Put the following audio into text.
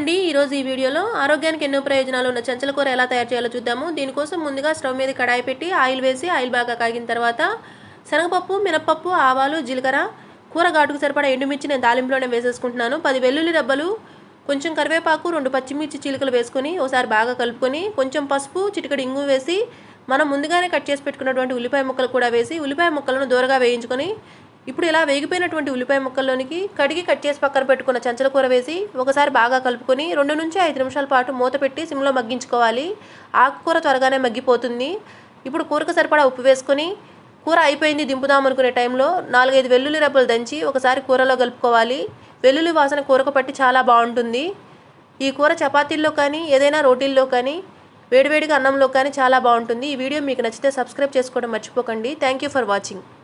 అండి ఈరోజు ఈ వీడియోలో ఆరోగ్యానికి ఎన్నో ప్రయోజనాలు ఉన్న చంచల కూర ఎలా తయారు చేయాలో చూద్దాము. దీనికోసం ముందుగా స్టవ్ మీద కడాయి పెట్టి ఆయిల్ వేసి ఆయిల్ బాగా కాగిన తర్వాత శనగపప్పు మినపప్పు ఆవాలు జీలకర్ర కూర ఘాటుకు సరిపడా ఎండుమిర్చి నేను దాలింపులోనే వేసేసుకుంటున్నాను. పది వెల్లుల్లి రెబ్బలు కొంచెం కరివేపాకు రెండు పచ్చిమిర్చి చీలికలు వేసుకొని ఒకసారి బాగా కలుపుకొని కొంచెం పసుపు చిటికడి ఇంగు వేసి మనం ముందుగానే కట్ చేసి పెట్టుకున్నటువంటి ఉల్లిపాయ ముక్కలు కూడా వేసి ఉల్లిపాయ ముక్కలను దూరగా వేయించుకొని ఇప్పుడు ఇలా వేగిపోయినటువంటి ఉల్లిపాయ ముక్కల్లోనికి కడిగి కట్ చేసి పక్కన పెట్టుకున్న చంచల కూర వేసి ఒకసారి బాగా కలుపుకొని రెండు నుంచి ఐదు నిమిషాల పాటు మూత పెట్టి సిమ్లో మగ్గించుకోవాలి. ఆకుకూర త్వరగానే మగ్గిపోతుంది. ఇప్పుడు కూరకు సరిపడా ఉప్పు వేసుకొని కూర అయిపోయింది దింపుదాం అనుకునే టైంలో నాలుగైదు వెల్లుల్లి రెబ్బలు దంచి ఒకసారి కూరలో కలుపుకోవాలి. వెల్లుల్లి వాసన కూరకు పట్టి చాలా బాగుంటుంది. ఈ కూర చపాతీల్లో కానీ ఏదైనా రోటీల్లో కానీ వేడివేడిగా అన్నంలో కానీ చాలా బాగుంటుంది. ఈ వీడియో మీకు నచ్చితే సబ్స్క్రైబ్ చేసుకోవడం మర్చిపోకండి. Thank you for watching